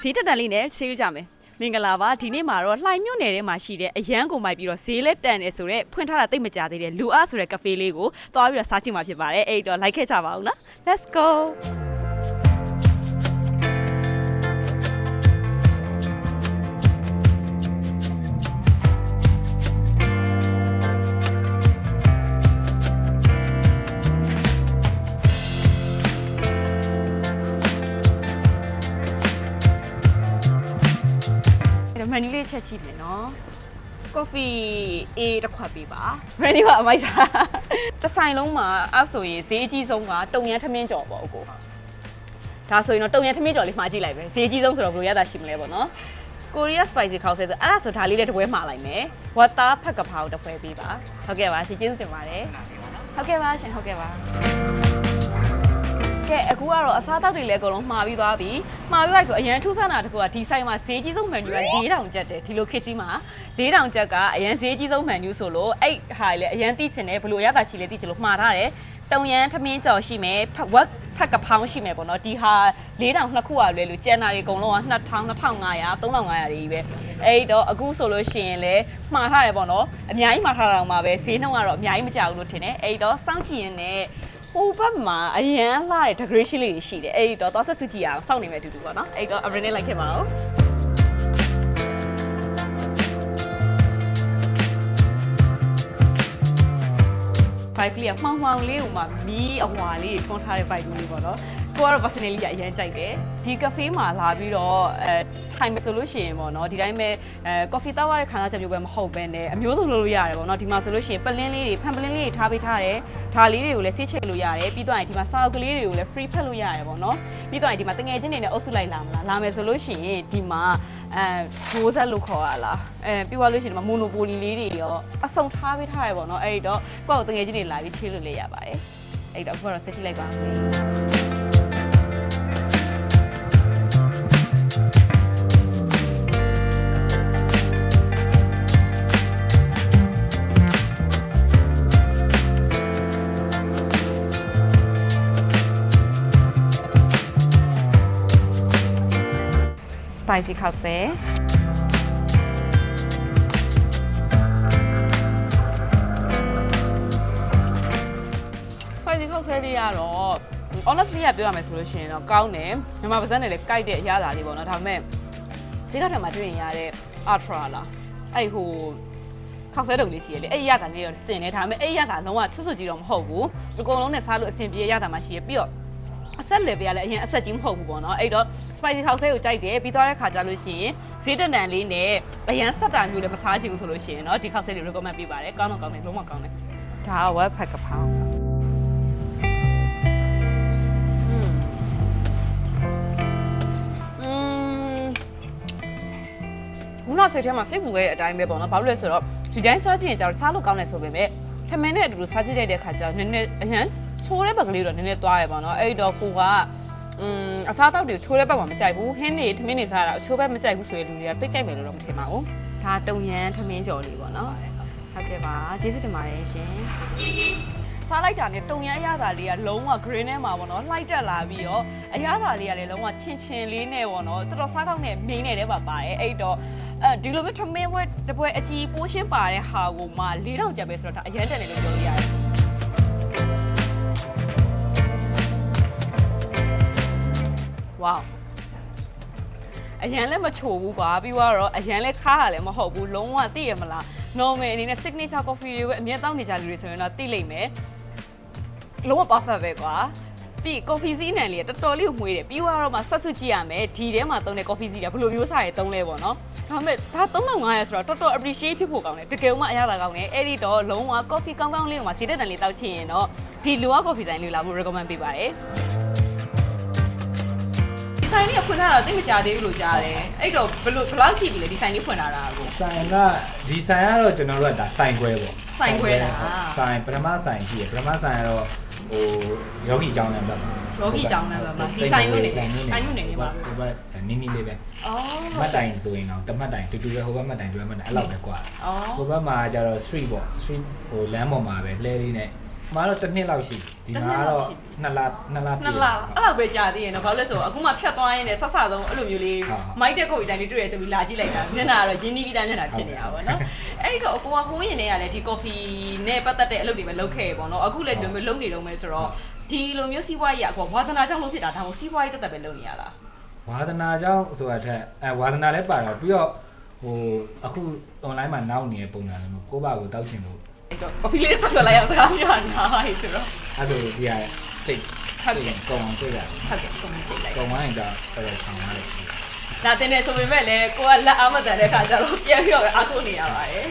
ဈေးတက်တန်လေးနဲ့ရှင်းကြမယ်မင်္ဂလာပါဒီနေ့မှာတော့လှိုင်မြို့နယ်ထဲမှာရှိတဲ့အရန်ကုန်မိုက်ပြီးတော့ဈေးလက်တန်နေဆိုတော့ဖွင့်ထားတာတိတ်မကြသေးတဲ့လူအားဆိုတဲ့ကဖေးလေးကိုသွားပြီးတော့စားကြည့်မှာဖြစ်ပါတယ်အဲ့ဒီတော့လိုက်ခဲ့ကြပါဦးနော် let's go န်နီလေးချက်ကြည့်မယ်နော် coffee A တစ်ခွက်ပေးပါမန်နီကအမိုက်စားတစ်ဆိုင်လုံးမှာအဲ့ဆိုရင်ဈေးအကြီးဆုံးကတုံရန်ထမင်းကြော်ပေါ့အကိုဒါဆိုရင်တော့တုံရန်ထမင်းကြော်လေးမှာကြည့်လိုက်ပဲဈေးအကြီးဆုံးဆိုတော့ဘယ်လိုရတာရှိမလဲပေါ့နော် Korea spicy ခေါက်ဆဲဆိုအဲ့ဒါဆိုဒါလေးလည်းတစ်ပွဲမှာလိုက်မယ်ဝတ်သားဖက်ကဖာကိုတစ်ပွဲပေးပါဟုတ်ကဲ့ပါရှင်ကျေးဇူးတင်ပါတယ်ဟုတ်ကဲ့ပါရှင်ဟုတ်ကဲ့ပါ ကဲအခုကတော့အစားအသောက်တွေလည်းအကုန်လုံးမှာပြီးသွားပြီမှာပြီးလိုက်ဆိုအရန်ထူးဆန်းတာတစ်ခုကဒီဆိုင်မှာဈေးကြီးဆုံးမန်နူက4000ကျပ်တယ်ဒီလိုခစ်ကြီးမှာ4000ကျပ်ကအရန်ဈေးကြီးဆုံးမန်နူဆိုလို့အဲ့ဟာလည်းအရန်သိချင်တယ်ဘလို့အရသာရှိလဲသိချင်လို့မှာထားတယ်တုံရန်ထမင်းကြော်ရှိမယ်ဖက်ဝက်ဖက်ကဖောင်းရှိမယ်ပေါ့နော်ဒီဟာ4000နှစ်ခုอ่ะလွယ်လို့ကျန်တာတွေအကုန်လုံးက2000 2500 3500တွေကြီးပဲအဲ့တော့အခုဆိုလို့ရှိရင်လည်းမှာထားတယ်ပေါ့နော်အများကြီးမှာထားတာတော့မှာပဲဈေးနှုန်းကတော့အများကြီးမကြဘူးလို့ထင်တယ်အဲ့တော့စောင့်ကြည့်ရင်လည်း ဟိုဘက်မှာအရန်လှတဲ့ decoration လေးတွေရှိတယ်အဲ့ဒီတော့သွားဆက်စုကြည့်ရအောင်စောင့်နေမယ်အတူတူပေါ့နော်အဲ့ဒီတော့ average နဲ့လိုက်ခဲ့ပါဦးဘိုက်ကလေးကမှောင်မှောင်လေးဟိုမှာမီးအဟွာလေးတွေထွန်းထားတဲ့ဘိုက်လေးပေါ့နော် ကိုကတော့ personally အရင်ကြိုက်တယ်ဒီ cafe မှာလာပြီးတော့အဲထိုင်မယ်ဆိုလို့ရှိရင်ပေါ့နော်ဒီတိုင်းပဲအဲ coffee တောက်ရတဲ့ခန်းစားချက်မျိုးပဲမဟုတ်ဘဲနဲ့အမျိုးစုံလုပ်လို့ရတယ်ပေါ့နော်ဒီမှာဆိုလို့ရှိရင်ပလင်းလေးတွေဖန်ပလင်းလေးတွေထားပေးထားတယ်ဒါလေးတွေကိုလည်းဆေးချိတ်လို့ရတယ်ပြီးတော့ရင်ဒီမှာစာအုပ်ကလေးတွေကိုလည်း free ဖတ်လို့ရတယ်ပေါ့နော်ပြီးတော့ရင်ဒီမှာတငယ်ချင်းတွေနဲ့အုပ်စုလိုက်လာမလားလာမယ်ဆိုလို့ရှိရင်ဒီမှာအဲဘိုးဆက်လို့ခေါ်ရလားအဲပြီးသွားလို့ရှိရင်ဒီမှာ monopoly လေးတွေရောအစုံထားပေးထားရပေါ့နော်အဲ့ဒီတော့ကိုယ့်ကိုတငယ်ချင်းတွေလာပြီးချေးလို့လည်းရပါတယ်အဲ့တော့ကိုကတော့ဆက်ကြည့်လိုက်ပါဦး spicy ခောက်ဆဲ။ spicy ခောက်ဆဲလေးကတော့ honestly ကပြောရမယ်ဆိုလို့ရှိရင်တော့ကောင်းတယ်မြန်မာပါဇက်နဲ့လည်းကြိုက်တဲ့အရာလာလေးပေါ့နော်ဒါပေမဲ့ဈေးကထဲမှာတွေ့ရင်ရတဲ့ ultra လားအဲ့ဟိုခောက်ဆဲတုံလေးရှိရလေအဲ့ရတာလေးတော့စင်နေဒါပေမဲ့အဲ့ရတာလုံးဝချွတ်ချွတ်ကြီးတော့မဟုတ်ဘူးအကုန်လုံးနဲ့စားလို့အဆင်ပြေရတာမှရှိရပြီးတော့ အဆက် level ကလည်းအရင်အဆက်ကြီးမဟုတ်ဘူးပေါ့နော်အဲ့တော့ spicy house ကိုကြိုက်တယ်ပြီးသွားတဲ့ခါကျလို့ရှိရင်ဈေးတန်တန်လေးနဲ့အရန်ဆက်တာမျိုးလည်းမစားချင်ဘူးဆိုလို့ရှိရင်เนาะဒီ house လေး recommend ပေးပါတယ်ကောင်းတော့ကောင်းတယ်လုံးဝကောင်းတယ်ဒါက web pack ကဖောင်းอืมဘူးတော့စိတ်ထဲမှာစိတ်ပူခဲ့တဲ့အတိုင်းပဲပေါ့နော်ဘာလို့လဲဆိုတော့ဒီတိုင်းစားကြည့်ရင်ကျတော့စားလို့ကောင်းတယ်ဆိုပေမဲ့ထမင်းနဲ့အတူတူစားကြည့်လိုက်တဲ့ခါကျတော့နည်းနည်းအရန် ချိုးတဲ့ဘက်ကလေးတော့နည်းနည်းသွားရပါတော့အဲ့တော့ကိုကအင်းအစားအသောက်တွေချိုးတဲ့ဘက်မှာမကြိုက်ဘူးဟင်းတွေထမင်းတွေစားတာအချိုးဘက်မကြိုက်ဘူးဆိုရင်လူတွေကတိတ်ကြိုက်မယ်လို့တော့မထင်ပါဘူးဒါတုံရန်ထမင်းကြော်လေးပေါ့နော်ဟုတ်ကဲ့ပါကျေးဇူးတင်ပါတယ်ရှင်စားလိုက်တာနဲ့တုံရန်အရသာလေးကလုံးဝ green ထဲမှာပေါ့နော်လှိုက်တက်လာပြီးတော့အရသာလေးကလည်းလုံးဝချင်းချင်းလေးနဲ့ပေါ့နော်တော်တော်စားကောင်းတဲ့မင်းနဲ့တည်းပါပါတယ်အဲ့တော့အဲဒီလိုမျိုးထမင်းဝဲတပွဲအကြီးပိုးရှင်းပါတဲ့ဟာကိုမှ၄000ကျပ်ပဲဆိုတော့ဒါအရန်တက်တယ်လို့ပြောလို့ရတယ် ဝေါအရန်လည်းမချိုဘူးကွာပြီးတော့အရန်လည်းခါရလည်းမဟုတ်ဘူးလုံးဝသိရမလား normal အနေနဲ့ signature coffee တွေပဲအမြဲတောင်းနေကြလူတွေဆိုရင်တော့သိလိမ့်မယ်လုံးဝ perfect ပဲကွာပြီး coffee စီးနံလေးကတော်တော်လေးကိုမှွေးတယ်ပြီးတော့မှဆက်စုကြည့်ရမယ်ဒီထဲမှာသုံးတဲ့ coffee စီးကဘယ်လိုမျိုးစားရဲသုံးလဲပေါ့နော်ဒါပေမဲ့ဒါ3500ဆိုတော့တော်တော် appreciate ဖြစ်ဖို့ကောင်းတယ်တကယ်မှအရသာကောင်းတယ်အဲ့ဒီတော့လုံးဝ coffee ကောင်းကောင်းလေးကိုမှဈေးတက်တန်လေးတောက်ချင်ရင်တော့ဒီလိုက coffee ဆိုင်လေးလာဖို့ recommend ပေးပါတယ် ဒီဆိုင်လေးကဖွင့်ထားတာသိမကြသေးဘူးလို့ကြားတယ်အဲ့တော့ဘယ်လိုဘယ်လောက်ရှိပြီလဲဒီဆိုင်လေးဖွင့်ထားတာကို ဆိုင်ကဒီဆိုင်ကတော့ကျွန်တော်တို့ကဒါဆိုင်ခွဲပေါ့ဆိုင်ခွဲတာ ဆိုင်ပထမဆိုင်ရှိရပထမဆိုင်ကတော့ဟိုယောဂီကျောင်းနဲ့ပတ်ပါယောဂီကျောင်းနဲ့ပတ်ပါဒီဆိုင်လို့နေတိုင်လို့နေတိုင်လို့နေနေပါဟိုဘက်နီးနီးလေးပဲအော်မှတ်တိုင်ဆိုရင်တော့တမှတ်တိုင်တူတူပဲဟိုဘက်မှတ်တိုင်တူဘက်မှတ်တိုင်အဲ့လောက်ပဲကွာအော်ဟိုဘက်မှာကျတော့ street ပေါ့ street ဟိုလမ်းပေါ်မှာပဲလှဲလေးနဲ့ မှာတော့တစ်နှစ်လောက်ရှိဒီမှာကတော့နှစ်လနှစ်လပြည့်နှစ်လအဲ့လောက်ပဲကြာသေးရင်တော့ဘာလို့လဲဆိုတော့အခုမှဖြတ်သွားရင်းနဲ့ဆက်ဆဆုံးအဲ့လိုမျိုးလေးဟုတ်မိုက်တက်ခုတ်အတိုင်းလေးတွေ့ရဆိုပြီးလာကြည့်လိုက်တာမျက်နှာကတော့ရင်းနှီးပြီးသားမျက်နှာဖြစ်နေတာပေါ့နော်အဲ့ဒီတော့အကိုကဟိုးရင်ထဲကလည်းဒီ coffee နဲ့ပတ်သက်တဲ့အလုပ်တွေပဲလုပ်ခဲ့ရပေါ့နော်အခုလည်းဒီလိုမျိုးလုပ်နေတော့မယ်ဆိုတော့ဒီလိုမျိုးစီးပွားရေးကအကိုကဝါသနာကြောင့်လုပ်ဖြစ်တာဒါမှမဟုတ်စီးပွားရေးတက်တက်ပဲလုပ်နေရလားဝါသနာကြောင့်ဆိုတာထက်အဲဝါသနာလည်းပါတော့ပြီးတော့ဟိုအခု online မှာနောက်နေတဲ့ပုံစံမျိုးကိုယ့်ဘာကိုတောက်ချင်လို့ အဲ့တော့ coffee လေးဆက်ပြလိုက်အောင်စကားပြောနေတာဟဲ့ဆိုတော့အဲ့လိုဒီကစိတ်ဟုတ်ကဲ့ကုံအောင်တွေ့ရတယ်ဟုတ်ကဲ့ကိုမကြိတ်လိုက်ကုံဝိုင်းတော့တော်တော်ချောင်းရတယ်ဒါတင်နေဆိုပေမဲ့လည်းကိုကလက်အားမတန်တဲ့ခါကျတော့ပြန်ပြီးတော့ပဲအားကိုးနေရပါတယ်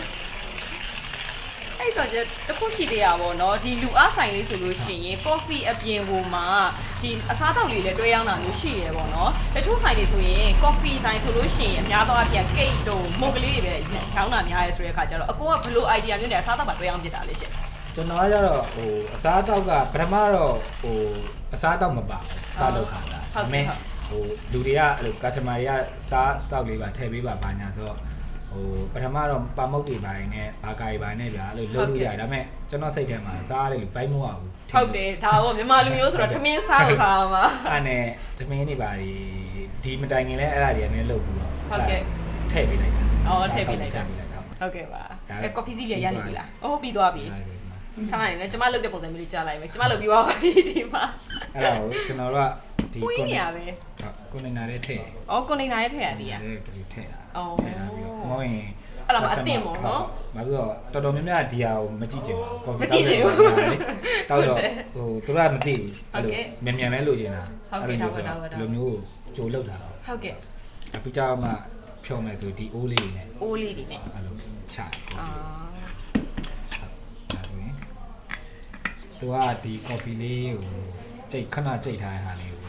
အဲ့တော့ကျတစ်ခုရှိသေးတာပေါ့နော်ဒီလူအားဆိုင်လေးဆိုလို့ရှိရင် coffee အပြင်ဟိုမှာဒီအစားအသောက်လေးလည်းတွဲရောင်းတာမျိုးရှိရယ်ပေါ့နော်တချို့ဆိုင်တွေဆိုရင် coffee ဆိုင်ဆိုလို့ရှိရင်အများသောအားဖြင့် cake တို့မုတ်ကလေးတွေပဲရောင်းတာများရယ်ဆိုတဲ့အခါကျတော့အကိုကဘယ်လို idea မျိုးနဲ့အစားအသောက်ပါတွဲရောင်းဖြစ်တာလဲရှင်ကျွန်တော်ကတော့ဟိုအစားအသောက်ကပထမတော့ဟိုအစားအသောက်မပါဘူးစားလုပ်ခါတာဒါပေမဲ့ဟိုလူတွေကအဲ့လို customer တွေကစားတောက်လေးပါထည့်ပေးပါဘာညာဆိုတော့ ဟိုပထမတော့ပါမုတ်တွေပိုင်းနဲ့ဘာကာတွေပိုင်းနဲ့ဗျာအဲ့လိုလုပ်လို့ရတယ်ဒါပေမဲ့ကျွန်တော်စိတ်ထဲမှာစားရတယ်လို့ပိုင်းမဟုတ်ဘူးဟုတ်တယ်ဒါတော့မြန်မာလူမျိုးဆိုတော့ထမင်းစားကိုစားအောင်ပါအဲ့နဲ့သမင်းတွေပါဒီဒီမတိုင်ခင်လဲအဲ့ဒါတွေအနေနဲ့လုပ်ပြီးတော့ဟုတ်ကဲ့ထည့်ပေးလိုက်တာအော်ထည့်ပေးလိုက်တာထည့်ပေးလိုက်တာဟုတ်ကဲ့ပါဒါအဲ coffee စီးလေးရနေပြီလားအော်ပြီးသွားပြီအဲ့ဒါတွေမှာခဏနေနဲ့ကျမလုပ်တဲ့ပုံစံမျိုးလေးကြားလိုက်မယ်ကျမလုပ်ပြီးသွားပါပြီဒီမှာအဲ့ဒါကိုကျွန်တော်တို့ကဒီပွေးနေရပဲ ကွန်တိန်နာလေးထည့်အော်ကွန်တိန်နာရဲ့ထည့်ရသေးရတယ်ဒီထည့်တာအော်ထည့်တာပြီးတော့မဟုတ်ရင်အဲ့ဒါမှအသင့်ပေါ့နော်မပြီးတော့တော်တော်များများဒီဟာကိုမကြည့်ချင်ဘူးကော်ဖီမကြည့်ချင်ဘူးတောက်တော့ဟုတ်တယ်ဟိုသူတို့ကမသိဘူးအဲ့လိုဟုတ်ကဲ့မြန်မြန်ပဲလိုချင်တာဟုတ်ကဲ့လိုဆိုဒါတော့ပါဒါပါဒီလိုမျိုးကိုကြိုလောက်တာတော့ဟုတ်ကဲ့အပိကြမှာဖြုံမယ်ဆိုဒီအိုးလေးနဲ့အိုးလေးတွေနဲ့အဲ့လိုချတယ်အာဒါဆိုရင်သူကဒီကော်ဖီလေးကိုကြိတ်ခဏကြိတ်ထားတဲ့ဟာလေးကို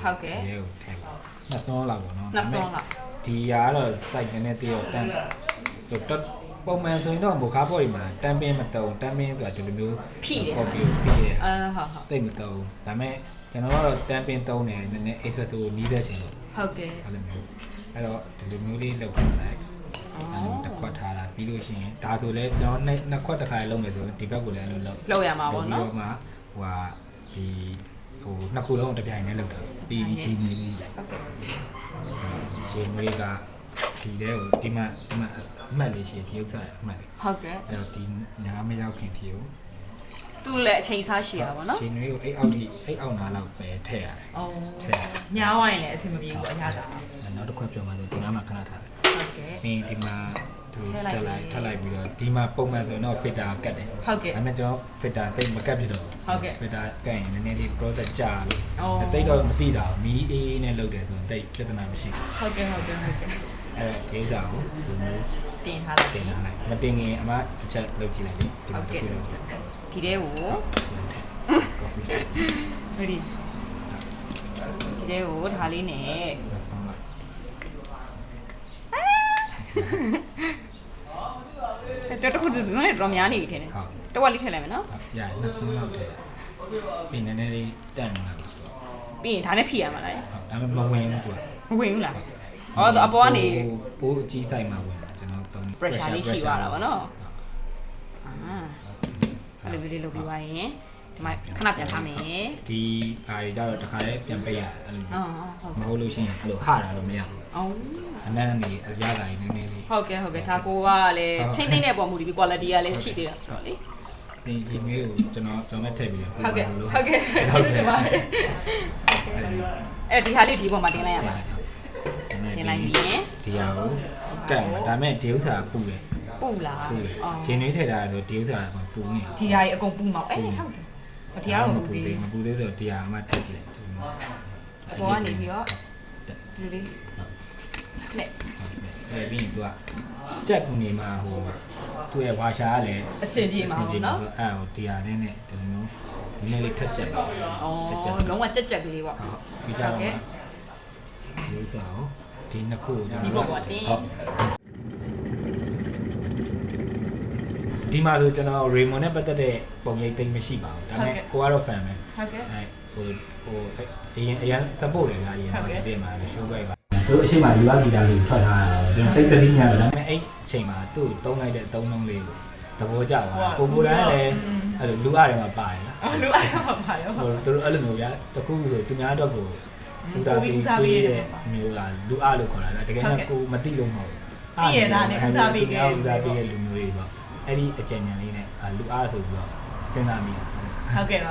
ရဲကိုထည့်ပါ နှစ်စွန်းလောက်ပေါ့နော်နှစ်စွန်းလောက်ဒီဟာကတော့စိုက်နေသေးတော့တန်းတော့တော့ပုံမှန်ဆိုရင်တော့ဘိုကားပေါ်ဒီမှာတန်းပင်းမတုံတန်းပင်းဆိုတာဒီလိုမျိုးကော်ဖီကိုဖိတယ်အာဟုတ်ဟုတ်တိတ်မတုံဒါပေမဲ့ကျွန်တော်ကတော့တန်းပင်းတုံးတယ်နည်းနည်း espresso နီးသက်ချင်လို့ဟုတ်ကဲ့အဲ့လိုမျိုးအဲ့တော့ဒီလိုမျိုးလေးလောက်ထားလိုက်အဲ့လိုတစ်ခွက်ထားတာပြီးလို့ရှိရင်ဒါဆိုလဲကျွန်တော်နှစ်နှစ်ခွက်တစ်ခါလုံးမယ်ဆိုရင်ဒီဘက်ကိုလည်းအဲ့လိုလောက်လောက်ရမှာပေါ့နော်ပြီးတော့မှဟိုဟာဒီဟိုနှစ်ခုလုံးတစ်ပြိုင်တည်းလောက်တာ ပြီးပြီးရှိနေပြီဟုတ်ကဲ့ရှင်မွေးကဒီတဲ့ကိုဒီမှာဒီမှာအမှတ်လေးရှိဒီဥစ္စာအမှတ်လေးဟုတ်ကဲ့အဲ့တော့ဒီညာမရောက်ခင်ဖြီကိုသူ့လည်းအချိန်စားရှိတာပေါ့နော်ရှင်မွေးကိုအိတ်အောက်ထိအိတ်အောက်နားလောက်ပဲထည့်ရတယ်အော်ညားဝိုင်းလည်းအဆင်မပြေဘူးအရသာအဲ့နောက်တစ်ခွက်ပြောမှဆိုဒီနားမှာခဏထားတယ်ဟုတ်ကဲ့ပြီးဒီမှာသူ ထည့်ထလိုည့်က်လိုက်ပြီထည့်လိုက်ပြီးတော့ဒီမှာပုံမှန်ဆိုရင်တော့ filter ကတ်တယ်ဟုတ်ကဲ့ဒါပေမဲ့ကျွန်တော် filter တိတ်မကတ်ဖြစ်တော့ဟုတ်ကဲ့ filter ကတ်ရင်နည်းနည်းလေး product ကြာလို့အော်တိတ်တော့မသိတာဘူးမီးအေးအေးနဲ့လုပ်တယ်ဆိုရင်တိတ်ပြဿနာမရှိဘူးဟုတ်ကဲ့ဟုတ်ကဲ့ဟုတ်ကဲ့အဲ့တော့ဒီဥစ္စာကိုဒီမျိုးတင်ထားလိုက်တင်လာလိုက်မတင်ခင်အမတစ်ချက်လုပ်ကြည့်လိုက်လေဒီမှာတစ်ခုလုပ်ကြည့်လိုက်ဒီတဲ့ကို coffee ဟိုဒီဒီတဲ့ကိုဒါလေးနဲ့လက်ဆောင်လိုက် တော်တော်ခုဒီစနေတော့များနေပြီထင်တယ်ဟုတ်တဝက်လေးထည့်လိုက်မယ်နော်ရရလက်ဆောင်လောက်ထည့်ပြီးနည်းနည်းလေးတန့်လာပါဆိုတော့ပြီးရင်ဒါနဲ့ဖြည့်ရမှာလားဟုတ်ဒါပေမဲ့မဝင်ဘူးသူကမဝင်ဘူးလားအော်အပေါ်ကနေပိုးအကြီးဆိုင်မှာဝင်တာကျွန်တော်သုံး pressure လေးရှိသွားတာပေါ့နော်အာအဲ့လိုလေးလုပ်ပြီးသွားရင်ဒီမှာခဏပြန်ထားမယ်ဒီကားတွေကြတော့တစ်ခါလေးပြန်ပိတ်ရတယ်အဲ့လိုအော်ဟုတ်မဟုတ်လို့ရှိရင်အဲ့လိုဟတာတော့မရဘူး အော်အနံ့နေအရသာကြီးနည်းနည်းလေးဟုတ်ကဲ့ဟုတ်ကဲ့ဒါကိုကလည်းဟုတ်ထိမ့်သိမ့်တဲ့ပုံမူဒီ quality ကလည်းရှိသေးတာဆိုတော့လေဒီဒီမျိုးကိုကျွန်တော်ကျွန်တော်ထည့်ပြီးတယ်ဟုတ်ကဲ့ဟုတ်ကဲ့ဟုတ်ဒီကဲ့မှာအဲ့အဲ့ဒီဟာလေးဒီပုံမှာတင်လိုက်ရမှာဒီတင်လိုက်ပြီးရင်ဒီဟာကိုကတ်မှာဒါပေမဲ့ဒီဥစ္စာပူတယ်ပူလားပူတယ်အော်ရှင်နေထည့်တာဆိုဒီဥစ္စာကပူနေဒီဟာကြီးအကုန်ပူမှာအဲ့ဟုတ်တယ်ဒီဟာတော့မပူသေးဘူးမပူသေးဆိုဒီဟာမှတက်ကြည့်လိုက်အပေါ်ကနေပြီးတော့ ဒီလိုလေးနဲ့အဲပြီးရင်သူကကြက်ကူနေမှာဟိုသူ့ရဲ့ဝါရှာကလည်းအဆင်ပြေမှာပေါ့နော်အဲ့ဟိုဒီဟာလေးနဲ့ဒီလိုမျိုးနည်းနည်းလေးထက်ကြက်ပါအော်ကြက်ကြက်လုံးဝကြက်ကြက်ကလေးပေါ့ဟုတ်ပြီးကြတော့ဒီဥစ္စာကိုဒီနှစ်ခုကိုကျွန်ဒီတော်ဘောကတင်းဟုတ် ဒီမှာဆိုကျွန်တော် Raymond နဲ့ပတ်သက်တဲ့ပုံရိပ်သိမ်းမရှိပါဘူးဒါပေမဲ့ကိုကတော့ fan ပဲဟုတ်ကဲ့အဲဟိုဟိုအရင်အရင် support တယ်လားအရင်တော့ဒီမှာ show ပဲပါတို့အရှိမဒီဝါဂီတာကိုထွက်ထားတာကျွန်တော်တိတ်တတိညာပဲဒါပေမဲ့အဲ့အချိန်မှာသူ့တုံးလိုက်တဲ့အသုံးနှုန်းလေးကိုသဘောကျသွားပုံကိုယ်တိုင်းလည်းအဲ့လိုလူအားတွေမှာပါတယ်လားအော်လူအားတွေမှာပါရောဟိုတို့အဲ့လိုမျိုးဗျာတခုဆိုသူများတော့ကိုဘူတာပြီးပြီးတဲ့မျိုးကလူအားလို့ခေါ်တာဗျာတကယ်တော့ကိုမသိလို့မဟုတ်ဘူးပြည့်ရတာနဲ့ကစားပြီးခဲ့တယ်ကစားပြီးခဲ့လူမျိုးတွေပေါ့ အဲ့ဒီအကြံဉာဏ်လေးနဲ့လူအားဆိုပြီးတော့စဉ်းစားမိဟုတ်ကဲ့ပါ